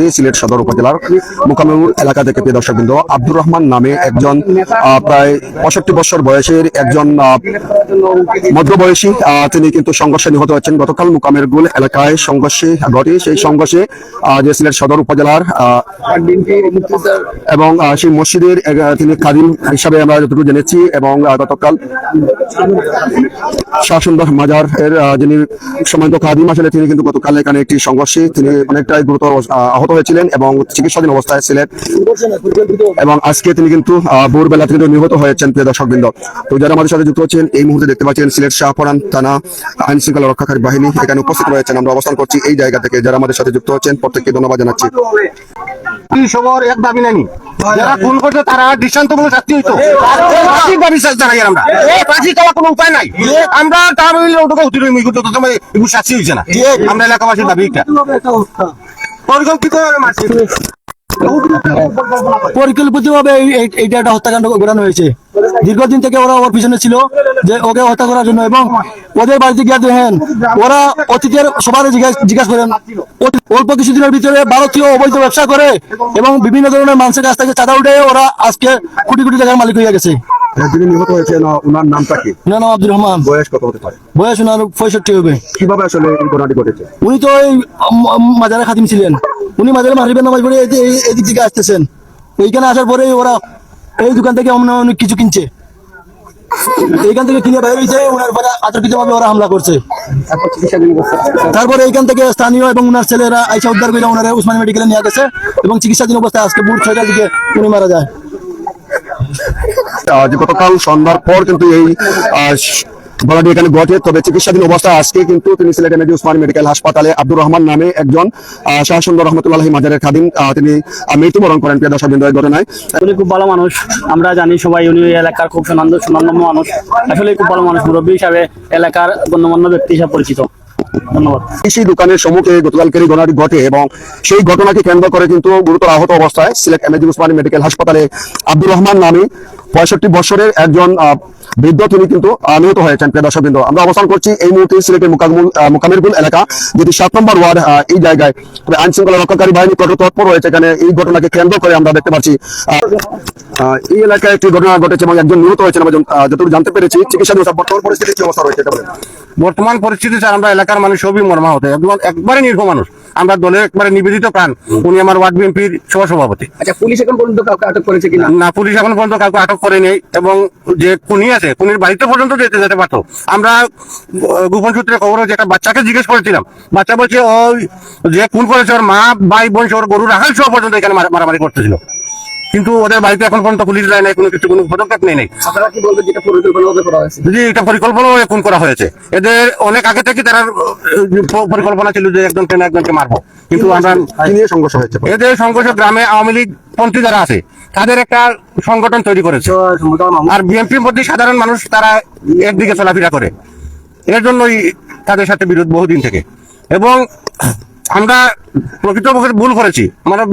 মুহূর্তে সিলেট সদর উপজেলার মোকামেউর এলাকা থেকে প্রিয় দর্শকবৃন্দ আব্দুর রহমান নামে একজন প্রায় পঁয়ষট্টি বছর বয়সের একজন মধ্যবয়সী তিনি কিন্তু সংঘর্ষে নিহত হয়েছেন। গতকাল মোকামের গুল এলাকায় সংঘর্ষে ঘটে। সেই সংঘর্ষে যে সিলেট সদর উপজেলার এবং সেই মসজিদের তিনি কাদিম হিসাবে আমরা যতটুকু জেনেছি এবং গতকাল শাসনদার মাজার এর যিনি সম্মানিত কাদিম আসলে তিনি কিন্তু গতকাল এখানে একটি সংঘর্ষে তিনি অনেকটাই গুরুতর অবস- আহ, আহত হয়েছিলেন এবং চিকিৎসাধীন অবস্থায় ছিলেন। এবং আজকে তিনি কিন্তু ভোরবেলা থেকে নিহত হয়েছেন, প্রিয় দর্শকবৃন্দ। তো যারা আমাদের সাথে যুক্ত হচ্ছেন এই মুহূর্তে দেখতে পাচ্ছেন সিলেট শাহপরান থানা আইন শৃঙ্খলা রক্ষাকারী বাহিনী। এখানে উপস্থিত রয়েছেন, আমরা অবস্থান করছি এই জায়গা থেকে। যারা আমাদের সাথে যুক্ত হচ্ছেন প্রত্যেককে ধন্যবাদ জানাচ্ছি। আমরা। আমরা এলাকাবাসীর দাবি এটা। এইটা একটা হত্যাকাণ্ড হয়েছে। দীর্ঘদিন থেকে ওরা ওর পিছনে ছিল যে ওকে হত্যা করার জন্য এবং ওদের বাড়িতে গিয়ে দেখেন, ওরা অতীতের সবার জিজ্ঞাসা করেন অল্প কিছুদিনের ভিতরে ভারতীয় অবৈধ ব্যবসা করে এবং বিভিন্ন ধরনের মানুষের কাছ থেকে চাঁদা উঠে ওরা আজকে কোটি কোটি টাকার মালিক হয়ে গেছে। যিনি নিহত হয়েছেন ওনার নামটা কি? ওনার নাম আব্দুর রহমান। বয়স কত হতে পারে? বয়স ওনার পঁয়ষট্টি হবে। কীভাবে আসলে এই ঘটনাটি ঘটেছে? উনি তো এই মাজারে খাদিম ছিলেন। উনি মাজারে মারিবেন নামাজ পড়ে এদিক থেকে আসতেছেন। ওইখানে আসার পরে ওরা এই দোকান থেকে অনেক কিছু কিনছে। এইখান থেকে কিনে বাইরে হয়েছে ওনার পরে আতর্কিত ভাবে ওরা হামলা করছে। তারপরে এইখান থেকে স্থানীয় এবং ওনার ছেলেরা আইসা উদ্ধার করে ওনারা উসমানী মেডিকেলে নিয়ে গেছে এবং চিকিৎসাধীন অবস্থায় আজকে বুট ছয়টার দিকে উনি মারা যায়। যে গতকাল সন্ধ্যার পর কিন্তু এই ঘটনাটি এখানে ঘটে। তবে চিকিৎসাধীন অবস্থায় আজকে কিন্তু তিনি মেডিকেল হাসপাতালে আব্দুর রহমান নামে একজন রহমতুল্লাহ মাজারের খাদিম তিনি মৃত্যুবরণ করেন প্রিয় এই ঘটনায়। উনি খুব ভালো মানুষ। আমরা জানি সবাই উনি এলাকার খুব মানুষ। আসলে খুব ভালো মানুষ। মুরব্বী হিসাবে এলাকার গণ্যমান্য ব্যক্তি হিসাবে পরিচিত। কৃষি দোকানের সম্মুখে গতকালকের ঘটনাটি ঘটে এবং সেই ঘটনাকে কেন্দ্র করে কিন্তু গুরুতর আহত অবস্থায় সিলেট এমএজি উসমানী মেডিকেল হাসপাতালে আব্দুর রহমান নামে পঁয়ষট্টি বছরের একজন বৃদ্ধ তিনি কিন্তু নিহত হয়েছেন, প্রিয় দর্শকবৃন্দ। আমরা অবস্থান করছি এই মুহূর্তে সিলেটের মুকামিরপুল এলাকা, যেটি সাত নম্বর ওয়ার্ড এই জায়গায়। আইন শৃঙ্খলা রক্ষাকারী বাহিনী কঠোর তৎপর রয়েছে, এখানে এই ঘটনাকে কেন্দ্র করে আমরা দেখতে পাচ্ছি। এই এলাকায় একটি ঘটনা ঘটেছে এবং একজন নিহত হয়েছেন, আমরা যত- যতটুকু জানতে পেরেছি। চিকিৎসা বর্তমান কি অবস্থা রয়েছে। বর্তমান পরিস্থিতি স্যার আমরা এলাকার মানুষ সবই মর্মাহত একদম একবারে নির্ভ মানুষ। আমরা দলের একবারে নিবেদিত প্রাণ। উনি আমার ওয়ার্ড বিএনপির সহসভাপতি। আচ্ছা পুলিশ এখন পর্যন্ত কাউকে আটক করেছে কিনা? না পুলিশ এখন পর্যন্ত কাউকে আটক করেনি এবং যে খুনি আছে খুনির বাড়িতে পর্যন্ত যেতে যেতে পারতো আমরা গোপন সূত্রে খবর হচ্ছে একটা বাচ্চাকে জিজ্ঞেস করেছিলাম। বাচ্চা বলছে ওই যে খুন করেছে ওর মা ভাই বোন ওর গরু রাখাল সহ পর্যন্ত এখানে মারা- মারামারি করতেছিল। কিন্তু ওদের বাড়িতে এখন পর্যন্ত পুলিশ যায় নাই কোনো কিছু কোনো পদক্ষেপ নেই নাই। আপনারা কি বলবেন যেটা পরিকল্পনাভাবে করা হয়েছে? যদি এটা পরিকল্পনা খুন করা হয়েছে। এদের অনেক আগে থেকে তারা পরিকল্পনা ছিল যে একজনকে না একজনকে মারবো। কিন্তু আমরা সংঘর্ষ হয়েছে? এদের সংঘর্ষ গ্রামে আওয়ামী লীগ পন্থী যারা আছে তাদের একটা সংগঠন তৈরি করেছে। আর বিএনপির মধ্যে সাধারণ মানুষ তারা একদিকে চলাফেরা করে। এর জন্যই তাদের সাথে বিরোধ বহুদিন থেকে। এবং আমরা প্রকৃতপক্ষে ভুল করেছি। আমরা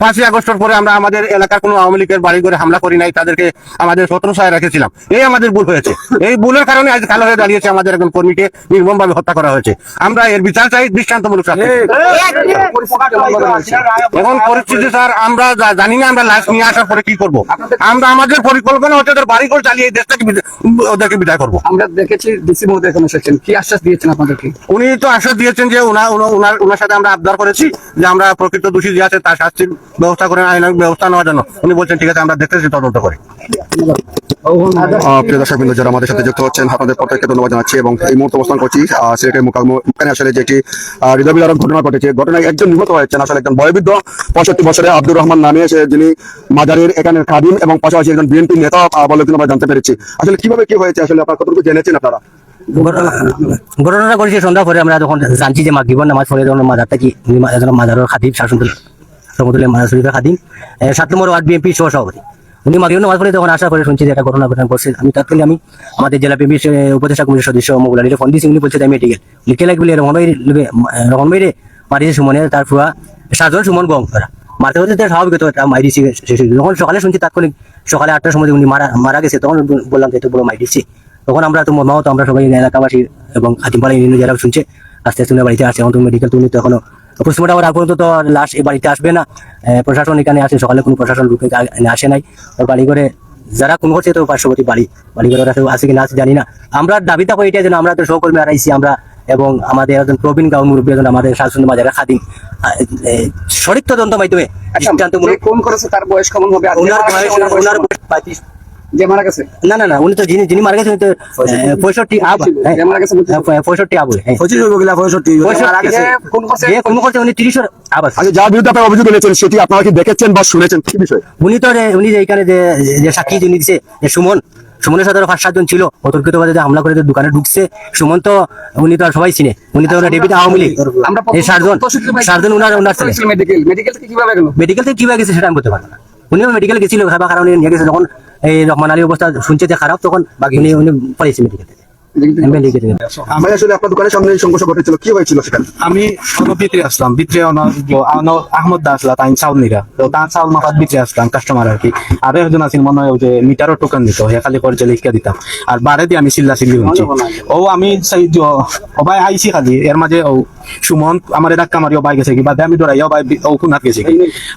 পাঁচই আগস্টের পরে আমরা আমাদের এলাকার কোনো আওয়ামী লীগের বাড়ি করে হামলা করি নাই তাদেরকে আমাদের সতেরোশায় রেখেছিলাম। এই আমাদের ভুল হয়েছে। এই ভুলের কারণে আজ কালো হয়ে দাঁড়িয়েছে আমাদের একজন কর্মীকে নির্মম ভাবে হত্যা করা হয়েছে। আমরা এর বিচার চাই দৃষ্টান্তমূলক শাস্তি এখন পরিস্থিতি স্যার আমরা জানি না আমরা লাশ নিয়ে আসার পরে কি করব। আমরা আমাদের পরিকল্পনা হচ্ছে ওদের বাড়ি করে চালিয়ে দেশটাকে ওদেরকে বিদায় করব। আমরা দেখেছি ডিসি মহোদয় এখানে এসেছেন। কি আশ্বাস দিয়েছেন আপনাদেরকে? উনি তো আশ্বাস দিয়েছেন যে ওনা- ওনা- ওনার ওনার সাথে আমরা আবদার করেছি যে আমরা প্রকৃত দোষী যে আছে তার শাস্তির ব্যবস্থা করে আইনানুগ ব্যবস্থা নেওয়ার জন্য। উনি বলছেন ঠিক আছে আমরা দেখতেছি তদন্ত করে। প্রিয় দর্শক বিন্দু যারা আমাদের সাথে যুক্ত হচ্ছেন আপনাদের প্রত্যেককে ধন্যবাদ জানাচ্ছি এবং এই মুহূর্তে অবস্থান করছি সিলেটের মোকাম এখানে আসলে যেটি আহ, হৃদয় ঘটনা ঘটেছে ঘটনায় একজন নিহত হয়েছেন আসলে একজন বয়বৃদ্ধ পঁয়ষট্টি বছরে আব্দুর রহমান নামে এসে যিনি মাজারের এখানে খাদিম এবং পাশাপাশি একজন বিএনপি নেতা বলে কিন্তু আমরা জানতে পেরেছি। আসলে কীভাবে কি হয়েছে আসলে আপনার কতটুকু জেনেছেন আপনারা? ঘটনাটা করেছে সন্ধ্যা পরে আমরা যখন জানছি যে মাগরিবর নামাজ পড়ে যখন মাজারটা কি মা- মাজারের খাদিম শাসনতুল রহমতুল্লাহ মাজার শরীফের খাদিম সাত নম্বর ওয়ার্ড বিএনপি সহ সভাপতি। উনি মাগরিব নামাজ পড়ে যখন আশা করে শুনছি যে একটা ঘটনা ঘটনা করছে। আমি তাৎক্ষণিক আমি আমাদের জেলা বিএনপি উপদেষ্টা কমিটির সদস্য মোগুল ফোন দিয়েছি উনি বলছে আমি মেডিকেল লিখে লাগবে রহমান ভাই রহমান সুমনে তার পুরা সাতজন সুমন গম করা। মারতে হতে তার স্বাভাবিক তো মাইডিসি যখন সকালে শুনছি তাৎক্ষণিক সকালে আটটার সময় উনি মারা মারা গেছে, তখন বললাম যে এত বড় মাইডিসি। তখন আমরা তো মর্মাহত আমরা সবাই এলাকাবাসী এবং খাতিমপাড়া ইউনিয়ন যারা শুনছে, আস্তে আস্তে বাড়িতে আসছে এখন তো মেডিকেল তো উনি তো এখনও পোস্টমর্টম আগ পর্যন্ত তো লাশ এই বাড়িতে আসবে না। প্রশাসন এখানে আসে সকালে কোনো প্রশাসন লোকে আসে নাই। ওর বাড়ি করে যারা কোন করছে তো পার্শ্ববর্তী বাড়ি। বাড়ি করে আছে কিনা আছে জানি না। আমরা দাবি থাকব এটাই যেন আমরা তো সহকর্মী আড়াইছি আমরা এবং আমাদের একজন প্রবীণ গাঁও মুরব্বী একজন আমাদের শাসন বাজারে খাদিম। সঠিক তদন্ত মাধ্যমে আচ্ছা দৃষ্টান্তমূলক যে করেছে তার বয়স কেমন হবে? ওনার বয়স ওনার বয়স ওনার কেমন? বয়স পঁয়ত্রিশ যে মারা গেছে? না না না উনি তো যিনি যিনি মারা গেছেন উনি তো পঁয়ষট্টি। আব যে মারা গেছে বলছি। পঁয়ষট্টি আব পঁচিশ হইব গেলা পঁয়ষট্টি যে গেছে। করছে? যে কোন করছে উনি তিরিশের আবার যার বিরুদ্ধে আপনার অভিযোগ এনেছেন সেটি আপনারা কি দেখেছেন বা শুনেছেন? কি বিষয়? উনি তো উনি যে এখানে যে যে সাক্ষী যিনি দিছে যে সুমন সুমনের সাথে পাঁচ সাতজন ছিল অতর্কিতভাবে হামলা করে দোকানে ঢুকছে সুমন তো উনি তো আর সবাই চিনে। উনি তো ডেভিড আওয়ামী লীগ। এই সাতজন সাতজন উনার উনার ছেলে। মেডিকেল থেকে কীভাবে গেল? মেডিকেল থেকে কীভাবে গেছে সেটা আমি বলতে পারব না। উনিও মেডিকেল গেছিল খাবার কারণে নিয়ে গেছে যখন এই রহমান আলী অবস্থা শুনছে যে খারাপ তখন বাকি উনি উনি পালিয়েছে মেডিকেল থেকে মেডিকেল থেকে আমি আসলে আপনার দোকানের সামনে সংঘর্ষ ঘটেছিল। কি হয়েছিল সেখানে? আমি আসলাম। আহমদ তাই চাউল নিরা তো তার চাউল মাফাত ভিতরে আসলাম কাস্টমার আর কি। আর একজন আছিল মনে হয় যে মিটারও টোকেন দিত হে খালি করে লিখে দিতাম। আর বারে দিয়ে আমি চিল্লা চিল্লি হচ্ছি ও আমি ওবাই আইছি খালি। এর মাঝে ও সুমন আমার ধাক্কা মারি ওবাই গেছে কি? বাদে আমি দৌড়াই ওবাই ও খুনাত গেছে কি?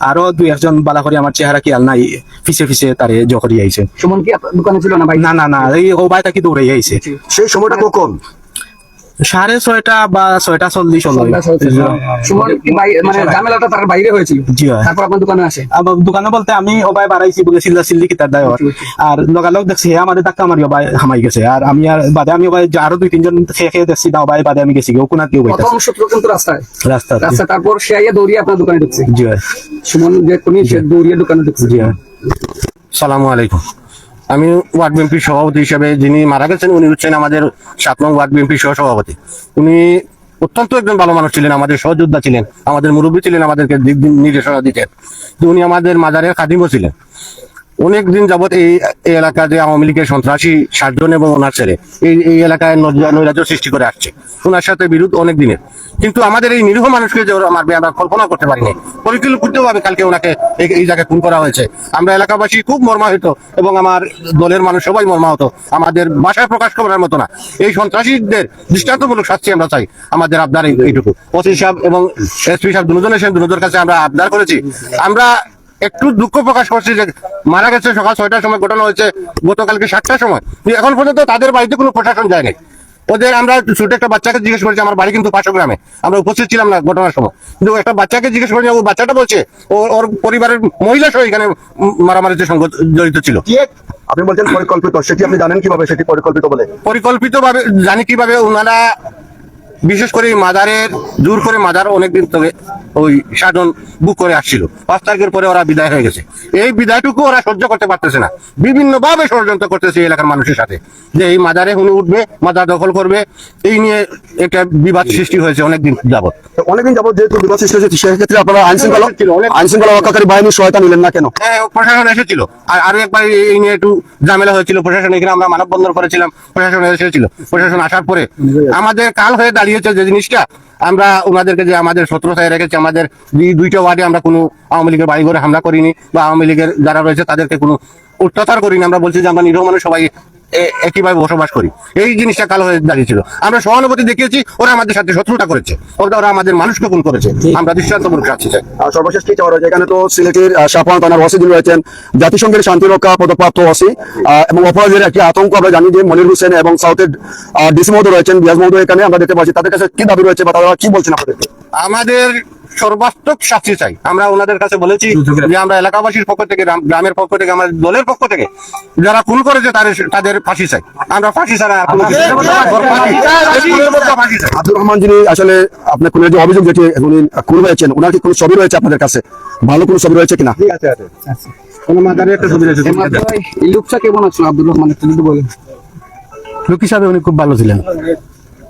আরও দুই একজন বালা করে আমার চেহারা কি আল নাই। ফিসে ফিসে তারে জখরি আইছে। সুমন কি দোকানে ছিল না ভাই? না না না এই ওবাই তাকে দৌড়াই আইছে। সেই সময়টা কখন? সাড়ে ছয়টা বা ছয়টা চল্লিশ মানে ঝামেলাটা তার বাইরে হয়েছিল। তারপর আপনার দোকানে আসে? আমার দোকানে বলতে আমি ওবাই বাড়াইছি বলে চিল্লা চিল্লি কিতার দায় আর লগালগ দেখছি হে আমাদের ধাক্কা মারি ওবাই হামাই গেছে। আর আমি আর বাদে আমি ওবাই আরও দুই তিনজন খেয়ে খেয়ে দেখছি না ওবাই বাদে আমি গেছি ও কোনা কেউ প্রথম শত্রু কিন্তু রাস্তায়। রাস্তা। রাস্তা তারপর সে আইয়া দৌড়িয়ে আপনার দোকানে ঢুকছে। জি হয়। সুমন যে তুমি দৌড়িয়ে দোকানে ঢুকছে। জি সালামু আলাইকুম। আমি ওয়ার্ড বিএনপির সভাপতি হিসাবে যিনি মারা গেছেন, উনি হচ্ছেন আমাদের সাত নং ওয়ার্ড বিএনপির সহ সভাপতি উনি অত্যন্ত একজন ভালো মানুষ ছিলেন, আমাদের সহযোদ্ধা ছিলেন, আমাদের মুরব্বী ছিলেন, আমাদেরকে দিক নির্দেশনা দিতেন। উনি আমাদের মাজারের খাদিমও ছিলেন। অনেক দিন যাবত এই এলাকা যে আওয়ামী লীগের সন্ত্রাসী সাতজন এবং ওনার ছেলে এই এই এলাকায় নৈরা- নৈরাজ্য সৃষ্টি করে আসছে। ওনার সাথে বিরোধ অনেক দিনের কিন্তু আমাদের এই নিরীহ মানুষকে যে ওরা মারবে, আমরা কল্পনা করতে পারিনি। পরিকল্পিতভাবে কালকে ওনাকে এই- জায়গায় খুন করা হয়েছে। আমরা এলাকাবাসী খুব মর্মাহত এবং আমার দলের মানুষ সবাই মর্মাহত। আমাদের ভাষায় প্রকাশ করার মতো না। এই সন্ত্রাসীদের দৃষ্টান্তমূলক শাস্তি আমরা চাই। আমাদের আবদার এইটুকু। ওসি সাহেব এবং এসপি সাহেব দুজন এসেছেন, দুজনের কাছে আমরা আবদার করেছি। আমরা একটু দুঃখ প্রকাশ করছি যে মারা গেছে সকাল ছয়টার সময় ঘটনা হয়েছে গতকালকে সাতটার সময়। এখন পর্যন্ত তাদের বাড়িতে কোনো প্রশাসন যায়নি। ওদের আমরা ছোট একটা বাচ্চাকে জিজ্ঞেস করেছি আমার বাড়ি কিন্তু পাশে গ্রামে। আমরা উপস্থিত ছিলাম না ঘটনার সময়। কিন্তু একটা বাচ্চাকে জিজ্ঞেস করেছি ও বাচ্চাটা বলছে ও ওর পরিবারের মহিলা সহ এখানে মারামারিতে সঙ্গ জড়িত ছিল? আপনি বলছেন পরিকল্পিত সেটি আপনি জানেন কীভাবে সেটি পরিকল্পিত বলে? পরিকল্পিত ভাবে জানি কীভাবে ওনারা বিশেষ করে এই মাজারের জোর করে মাজার অনেকদিন থেকে ওই সাধন বুক করে আসছিল। পাঁচ তারিখের পরে ওরা বিদায় হয়ে গেছে। এই বিদায়টুকু ওরা সহ্য করতে পারতেছে না। বিভিন্ন ভাবে ষড়যন্ত্র করতেছে এই এলাকার মানুষের সাথে। যে এই মাজারে হুনি উঠবে মাজার দখল করবে এই নিয়ে একটা বিবাদ সৃষ্টি হয়েছে অনেকদিন যাবত তো অনেকদিন যাবত যেহেতু বিবাদ সৃষ্টি হয়েছে সেক্ষেত্রে আপনারা আইন শৃঙ্খলা আইন শৃঙ্খলা রক্ষাকারী বাহিনীর সহায়তা নিলেন না কেন? হ্যাঁ প্রশাসন এসেছিল। আর আরও একবার এই- এই নিয়ে একটু ঝামেলা হয়েছিল। প্রশাসন এখানে আমরা মানববন্ধন করেছিলাম। প্রশাসন এসেছিল। প্রশাসন আসার পরে আমাদের কাল হয়ে দাঁড়িয়েছে যে জিনিসটা। আমরা ওনাদেরকে যে আমাদের শত্রুতায় রেখেছে, আমাদের দুইটা ওয়ার্ডে আমরা কোনো আওয়ামী লীগের বাড়ি ঘরে হামলা করিনি বা আওয়ামী লীগের যারা রয়েছে তাদেরকে কোনো অত্যাচার করিনি। আমরা বলছি যে আমরা নিরহ মানুষ, সবাই একইভাবে বসবাস করি। এই জিনিসটা কালো হয়ে দাঁড়িয়েছিল। আমরা সহানুভূতি দেখিয়েছি ওরা আমাদের সাথে শত্রুতা করেছে। ওরা ওরা আমাদের মানুষকে খুন করেছে। আমরা দৃষ্টান্তমূলক শাস্তি চাই। আর সর্বশেষ কি চাওয়া রয়েছে। এখানে তো সিলেটের সাপান থানার ওসি যিনি রয়েছেন জাতিসংঘের শান্তিরক্ষা পদপ্রাপ্ত ওসি আহ, এবং অপরাধের একটি আতঙ্ক আমরা জানি যে মনির হোসেন এবং সাউথের ডিসি মহোদয় রয়েছেন বিয়াজ মহোদয় এখানে আমরা দেখতে পাচ্ছি। তাদের কাছে কি দাবি রয়েছে বা তারা কি বলছেন আপনাদেরকে আমাদের সর্বাত্মক শাস্তি চাই। আমরা ওনাদের কাছে বলেছি যে আমরা এলাকাবাসীর পক্ষ থেকে গ্রামের পক্ষ থেকে আমাদের দলের পক্ষ থেকে যারা খুন করেছে তাদের তাদের ফাঁসি চাই। আমরা ফাঁসি ছাড়া। আব্দুর রহমান যিনি আসলে আপনার কোন যে অভিযোগ যেটি উনি খুন হয়েছেন ওনার কি কোনো ছবি রয়েছে আপনাদের কাছে? ভালো কোনো ছবি রয়েছে কিনা? কোনো মাদারে একটা ছবি রয়েছে এই লোকটা কেমন আছিল আব্দুর রহমান? একটু যদি বলেন। লোক হিসাবে উনি খুব ভালো ছিলেন।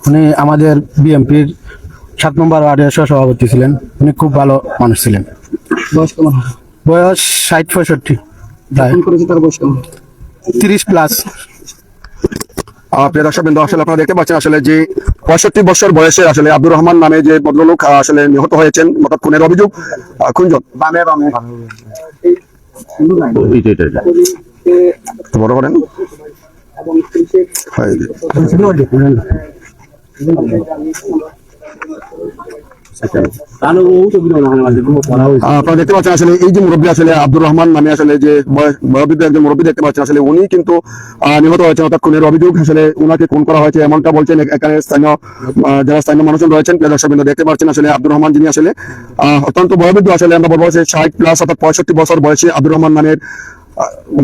উনি আমাদের বিএমপির সাত নম্বর ওয়ার্ডের সভাপতি ছিলেন। উনি খুব ভালো মানুষ ছিলেন। বয়স কেমন? বয়স ষাট পঁয়ষট্টি। তার বয়স কেমন? তিরিশ প্লাস। প্রিয় দর্শক বিন্দু আসলে আপনারা দেখতে পাচ্ছেন আসলে যে পঁয়ষট্টি বছর বয়সে আসলে আব্দুর রহমান নামে যে ভদ্রলোক আসলে নিহত হয়েছেন অর্থাৎ খুনের অভিযোগ। খুনজন। বামে বামে বড় করেন। হয়। রহমান দেখতে উনি কিন্তু অর্থাৎ অভিযোগ উনাকে করা হয়েছে, এমনটা বলছেন যারা মানুষজন রয়েছেন দেখতে পাচ্ছেন আসলে আব্দুর রহমান যিনি অত্যন্ত বয়োবৃদ্ধ আসলে আমরা বলব ষাট প্লাস অর্থাৎ পঁয়ষট্টি বছর বয়সে আব্দুর রহমান নামের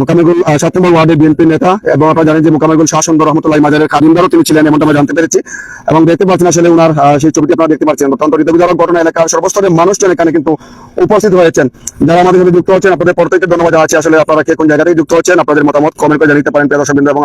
মোকামেগুল সাত নম্বর ওয়ার্ডের বিএনপি নেতা এবং আপনারা জানেন যে মোকামেগুল শাহ সুন্দর রহমতুল্লাহ মাজারের কাদিমদারও তিনি ছিলেন, এমনটা আমরা জানতে পেরেছি। এবং দেখতে পাচ্ছেন আসলে ওনার সেই ছবিটি আপনারা দেখতে পাচ্ছেন। অত্যন্ত হৃদয়বিদারক ঘটনা এলাকার সর্বস্তরের মানুষজন এখানে কিন্তু উপস্থিত হয়েছেন। যারা আমাদের সাথে যুক্ত হচ্ছেন, আপনাদের প্রত্যেককে ধন্যবাদ আছে আসলে আপনারা কে কোন জায়গাতেই যুক্ত হচ্ছেন, আপনাদের মতামত কমেন্ট করে জানিতে পারেন, প্রিয় দর্শকবৃন্দ, এবং